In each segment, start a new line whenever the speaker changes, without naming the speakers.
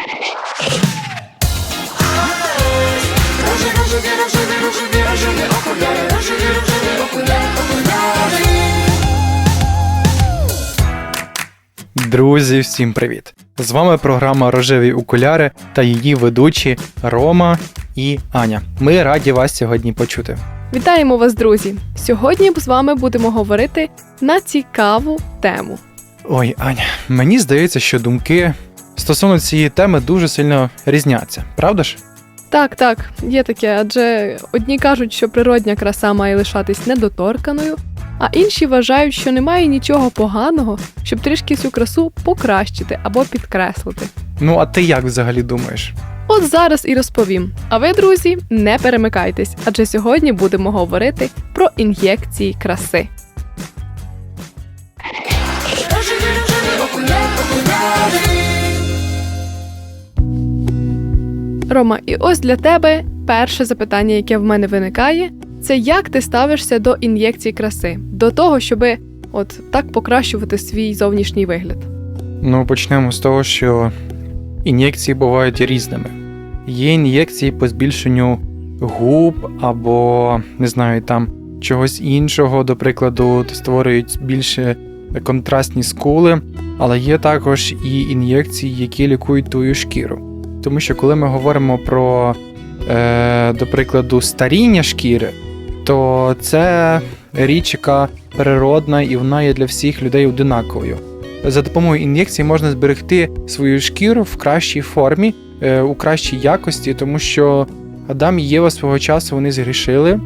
Рожеві, рожеві, рожеві, рожеві, рожеві окуляри, рожеві, рожеві окуляри, окуляри.
Друзі, всім привіт! З вами програма Рожеві окуляри та її ведучі Рома і Аня. Ми раді вас сьогодні почути.
Вітаємо вас, друзі! Сьогодні з вами будемо говорити на цікаву тему.
Ой, Аня, мені здається, що думки стосовно цієї теми дуже сильно різняться, правда ж?
Так, так, є таке, адже одні кажуть, що природня краса має лишатись недоторканою, а інші вважають, що немає нічого поганого, щоб трішки цю красу покращити або підкреслити.
Ну, а ти як взагалі думаєш?
От зараз і розповім. А ви, друзі, не перемикайтесь, адже сьогодні будемо говорити про ін'єкції краси. Рома, і ось для тебе перше запитання, яке в мене виникає, це як ти ставишся до ін'єкцій краси, до того, щоби от так покращувати свій зовнішній вигляд.
Ну, почнемо з того, що ін'єкції бувають різними. Є ін'єкції по збільшенню губ або, не знаю, там чогось іншого, до прикладу, створюють більше контрастні скули, але є також і ін'єкції, які лікують твою шкіру. Тому що коли ми говоримо про, е, до прикладу, старіння шкіри, то це річ, яка природна і вона є для всіх людей одинаковою. За допомогою ін'єкцій можна зберегти свою шкіру в кращій формі, е, у кращій якості, тому що Адам і Єва свого часу вони згрішили,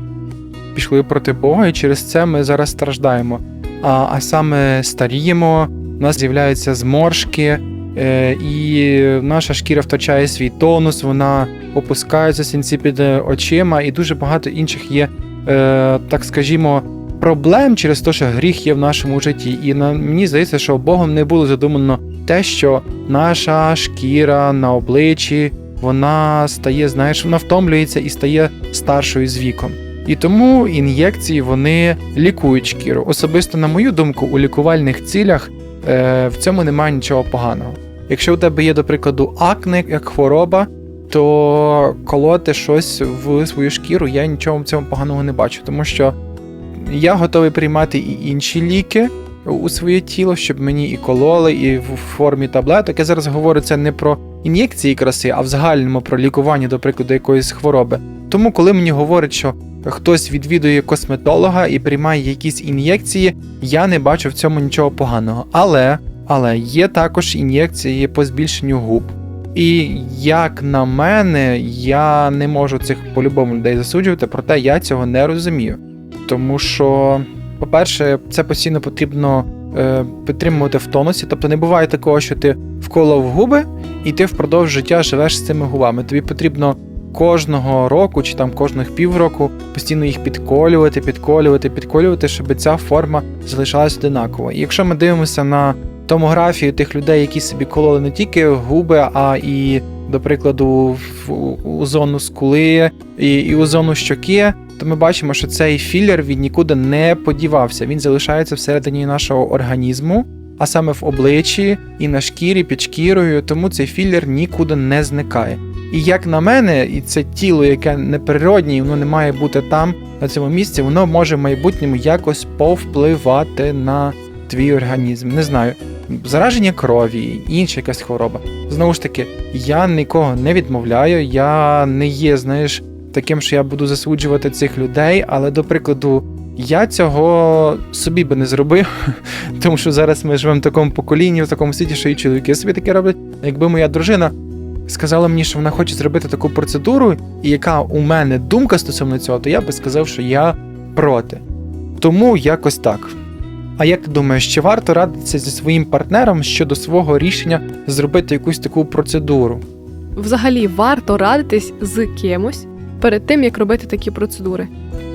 пішли проти Бога, і через це ми зараз страждаємо. А, а саме старіємо, у нас з'являються зморшки, і наша шкіра втрачає свій тонус, вона опускається сінці під е, очима, і дуже багато інших є, е, так скажімо, проблем через те, що гріх є в нашому житті. І на мені здається, що Богом не було задумано те, що наша шкіра на обличчі вона стає, знаєш, вона втомлюється і стає старшою з віком. І тому ін'єкції вони лікують шкіру. Особисто, на мою думку, у лікувальних цілях е, в цьому немає нічого поганого. Якщо у тебе є, до прикладу, акне як хвороба, то колоти щось в свою шкіру, я нічого в цьому поганого не бачу, тому що я готовий приймати і інші ліки у своє тіло, щоб мені і кололи, і в формі таблеток. Я зараз говорю це не про ін'єкції краси, а в загальному про лікування, до прикладу, якоїсь хвороби. Тому, коли мені говорять, що хтось відвідує косметолога і приймає якісь ін'єкції, я не бачу в цьому нічого поганого. Але, але є також ін'єкції по збільшенню губ. І як на мене, я не можу цих по-любому людей засуджувати, проте я цього не розумію. Тому що, по-перше, це постійно потрібно е, підтримувати в тонусі. Тобто не буває такого, що ти вколов губи, і ти впродовж життя живеш з цими губами. Тобі потрібно кожного року чи там кожних півроку постійно їх підколювати, підколювати, підколювати, щоб ця форма залишалась одинаковою. І якщо ми дивимося на томографію тих людей, які собі кололи не тільки губи, а і, до прикладу, у зону скули і, і у зону щоки, то ми бачимо, що цей філер він нікуди не подівався. Він залишається всередині нашого організму, а саме в обличчі і на шкірі під шкірою, тому цей філер нікуди не зникає. І як на мене, і це тіло, яке неприроднє, і воно не має бути там, на цьому місці, воно може в майбутньому якось повпливати на твій організм. Не знаю, зараження крові, інша якась хвороба. Знову ж таки, я нікого не відмовляю, я не є, знаєш, таким, що я буду засуджувати цих людей, але до прикладу. Я цього собі би не зробив, тому що зараз ми живемо в такому поколінні, в такому світі, що і чоловіки собі таке роблять. Якби моя дружина сказала мені, що вона хоче зробити таку процедуру, і яка у мене думка стосовно цього, то я би сказав, що я проти. Тому якось так. А як ти думаєш, чи варто радитися зі своїм партнером щодо свого рішення зробити якусь таку процедуру?
Взагалі варто радитись з кимось перед тим, як робити такі процедури.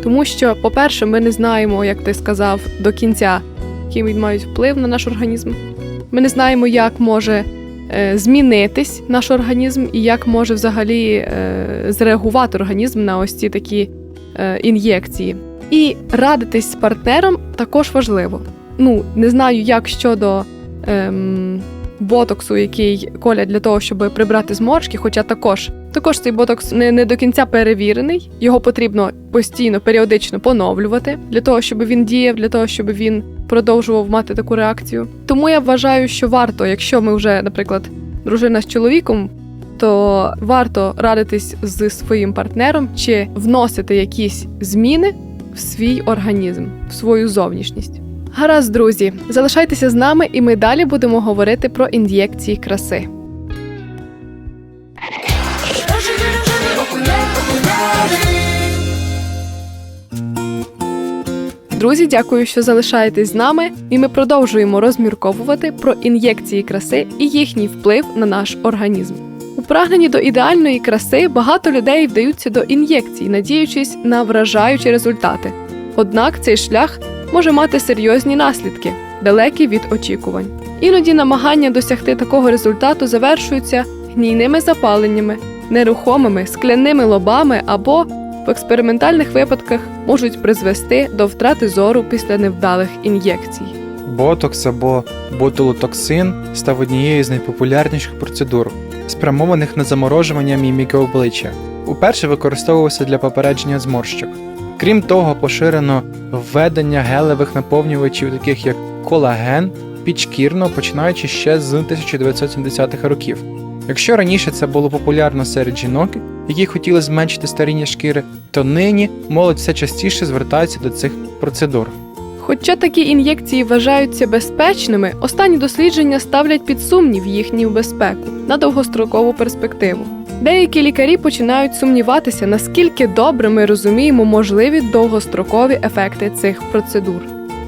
Тому що, по-перше, ми не знаємо, як ти сказав, до кінця, який він мають вплив на наш організм. Ми не знаємо, як може е, змінитись наш організм і як може взагалі е, зреагувати організм на ось ці такі е, ін'єкції. І радитись з партнером також важливо. Ну, не знаю, як щодо ем, ботоксу, який колять для того, щоб прибрати зморшки, хоча також. Також цей ботокс не, не до кінця перевірений. Його потрібно постійно, періодично поновлювати для того, щоб він діяв, для того, щоб він продовжував мати таку реакцію. Тому я вважаю, що варто, якщо ми вже, наприклад, дружина з чоловіком, то варто радитись з своїм партнером чи вносити якісь зміни свій організм, в свою зовнішність. Гаразд, друзі, залишайтеся з нами, і ми далі будемо говорити про ін'єкції краси. Друзі, дякую, що залишаєтесь з нами, і ми продовжуємо розмірковувати про ін'єкції краси і їхній вплив на наш організм. Прагненні до ідеальної краси багато людей вдаються до ін'єкцій, надіючись на вражаючі результати. Однак цей шлях може мати серйозні наслідки, далекі від очікувань. Іноді намагання досягти такого результату завершуються гнійними запаленнями, нерухомими скляними лобами або в експериментальних випадках можуть призвести до втрати зору після невдалих ін'єкцій.
Ботокс або ботулотоксин став однією з найпопулярніших процедур, спрямованих на заморожування міміки обличчя. Уперше використовувався для попередження зморщок. Крім того, поширено введення гелевих наповнювачів, таких як колаген, підшкірно, починаючи ще з 1970-х років. Якщо раніше це було популярно серед жінок, які хотіли зменшити старіння шкіри, то нині молодь все частіше звертається до цих процедур.
Хоча такі ін'єкції вважаються безпечними, останні дослідження ставлять під сумнів їхню безпеку на довгострокову перспективу. Деякі лікарі починають сумніватися, наскільки добре ми розуміємо можливі довгострокові ефекти цих процедур.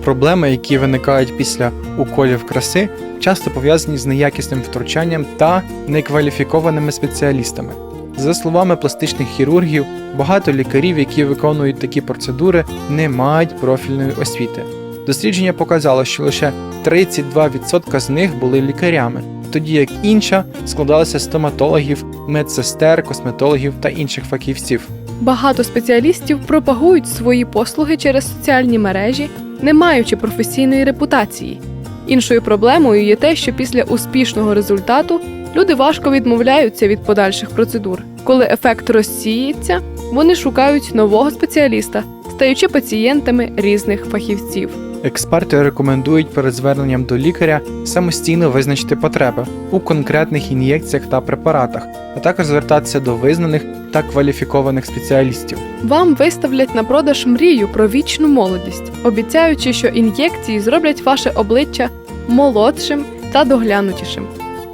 Проблеми, які виникають після уколів краси, часто пов'язані з неякісним втручанням та некваліфікованими спеціалістами. За словами пластичних хірургів, багато лікарів, які виконують такі процедури, не мають профільної освіти. Дослідження показало, що лише 32% з них були лікарями, тоді як інша складалася з стоматологів, медсестер, косметологів та інших фахівців.
Багато спеціалістів пропагують свої послуги через соціальні мережі, не маючи професійної репутації. Іншою проблемою є те, що після успішного результату люди важко відмовляються від подальших процедур. Коли ефект розсіється, вони шукають нового спеціаліста, стаючи пацієнтами різних фахівців.
Експерти рекомендують перед зверненням до лікаря самостійно визначити потреби у конкретних ін'єкціях та препаратах, а також звертатися до визнаних та кваліфікованих спеціалістів.
Вам виставлять на продаж мрію про вічну молодість, обіцяючи, що ін'єкції зроблять ваше обличчя молодшим та доглянутішим.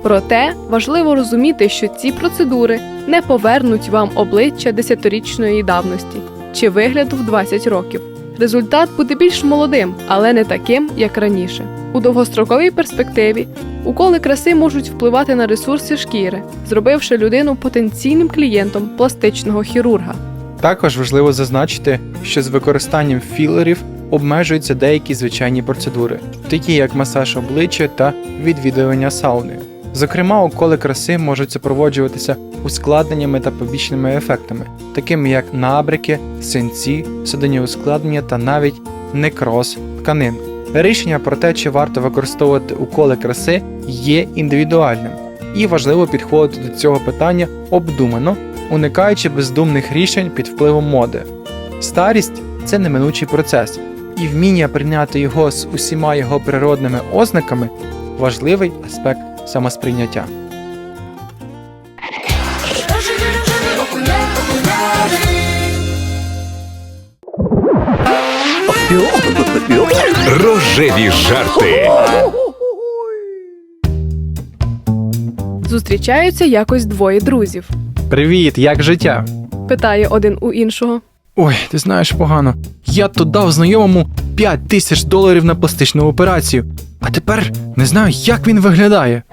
Проте важливо розуміти, що ці процедури не повернуть вам обличчя десятирічної давності чи вигляду в 20 років. Результат буде більш молодим, але не таким, як раніше. У довгостроковій перспективі уколи краси можуть впливати на ресурси шкіри, зробивши людину потенційним клієнтом пластичного хірурга.
Також важливо зазначити, що з використанням філерів обмежуються деякі звичайні процедури, такі як масаж обличчя та відвідування сауни. Зокрема, уколи краси можуть супроводжуватися ускладненнями та побічними ефектами, такими як набряки, синці, судинні ускладнення та навіть некроз тканин. Рішення про те, чи варто використовувати уколи краси, є індивідуальним, і важливо підходити до цього питання обдумано, уникаючи бездумних рішень під впливом моди. Старість це неминучий процес, і вміння прийняти його з усіма його природними ознаками важливий аспект самосприйняття.
Рожеві,
жарти.
Зустрічаються якось двоє друзів.
Привіт, як життя?
Питає один у іншого.
Ой, ти знаєш погано. Я тут дав знайомому 5 тисяч доларів на пластичну операцію, а тепер не знаю, як він виглядає.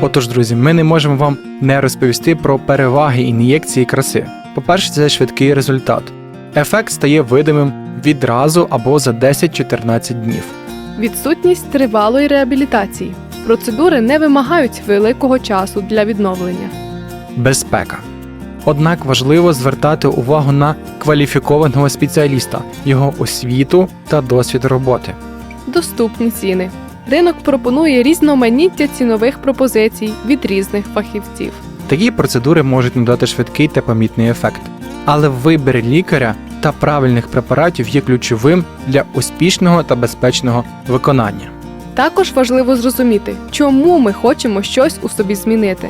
Отож, друзі, ми не можемо вам не розповісти про переваги ін'єкції краси. По-перше, це швидкий результат. Ефект стає видимим відразу або за 10-14 днів.
Відсутність тривалої реабілітації. Процедури не вимагають великого часу для відновлення.
Безпека. Однак важливо звертати увагу на кваліфікованого спеціаліста, його освіту та досвід роботи.
Доступні ціни. Ринок пропонує різноманіття цінових пропозицій від різних фахівців.
Такі процедури можуть надати швидкий та помітний ефект. Але вибір лікаря та правильних препаратів є ключовим для успішного та безпечного виконання.
Також важливо зрозуміти, чому ми хочемо щось у собі змінити.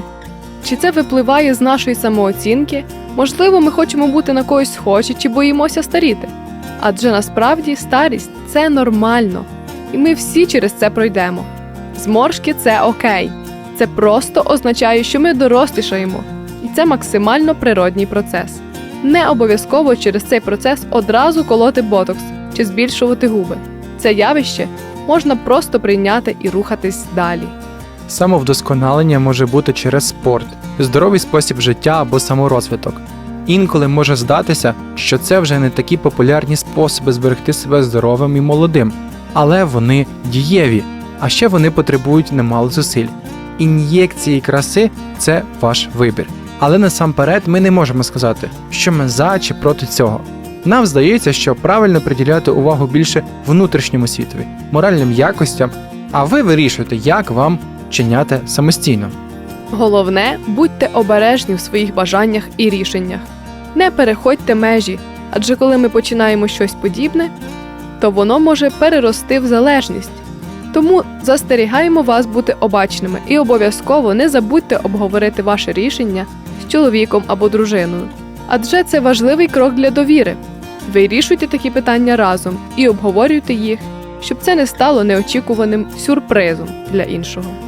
Чи це випливає з нашої самооцінки? Можливо, ми хочемо бути на когось схожі чи боїмося старіти. Адже насправді старість це нормально, і ми всі через це пройдемо. Зморшки це окей. Це просто означає, що ми дорослішаємо, і це максимально природній процес. Не обов'язково через цей процес одразу колоти ботокс чи збільшувати губи. Це явище можна просто прийняти і рухатись далі.
Самовдосконалення може бути через спорт, здоровий спосіб життя або саморозвиток. Інколи може здатися, що це вже не такі популярні способи зберегти себе здоровим і молодим, але вони дієві, а ще вони потребують немало зусиль. Ін'єкції краси це ваш вибір. Але насамперед ми не можемо сказати, що ми за чи проти цього. Нам здається, що правильно приділяти увагу більше внутрішньому світові, моральним якостям, а ви вирішуєте, як вам чиняти самостійно.
Головне, будьте обережні в своїх бажаннях і рішеннях. Не переходьте межі, адже коли ми починаємо щось подібне, то воно може перерости в залежність. Тому застерігаємо вас бути обачними і обов'язково не забудьте обговорити ваше рішення з чоловіком або дружиною, адже це важливий крок для довіри. Вирішуйте такі питання разом і обговорюйте їх, щоб це не стало неочікуваним сюрпризом для іншого.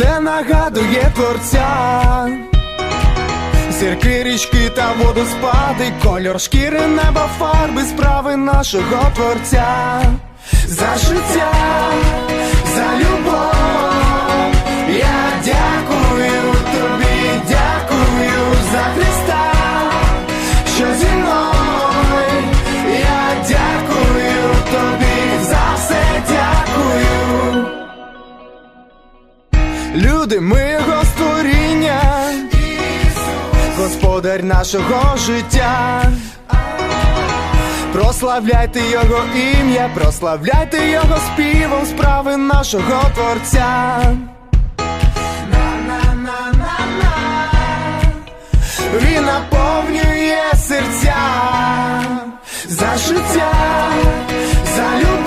все нагадує творця. Зірки, річки та водоспади, кольор шкіри, неба, фарби, справи нашого творця. За життя, Господар нашого життя. Прославляйте його ім'я, прославляйте його співом справи нашого Творця. Він наповнює серця за життя, за любов.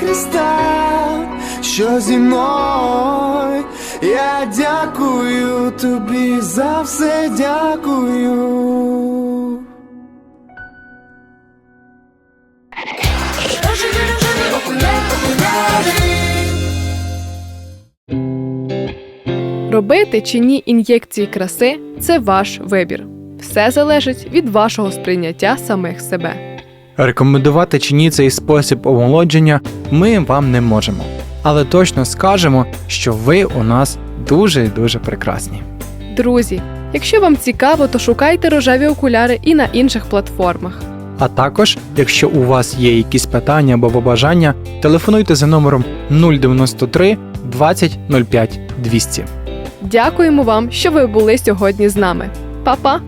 Христа, що зі мною. Я дякую тобі за все дякую.
Робити чи ні ін'єкції краси це ваш вибір. Все залежить від вашого сприйняття самих себе.
Рекомендувати чи ні цей спосіб омолодження ми вам не можемо. Але точно скажемо, що ви у нас дуже і дуже прекрасні.
Друзі, якщо вам цікаво, то шукайте рожеві окуляри і на інших платформах.
А також, якщо у вас є якісь питання або побажання, телефонуйте за номером 093 20 05 200.
Дякуємо вам, що ви були сьогодні з нами. Па-па!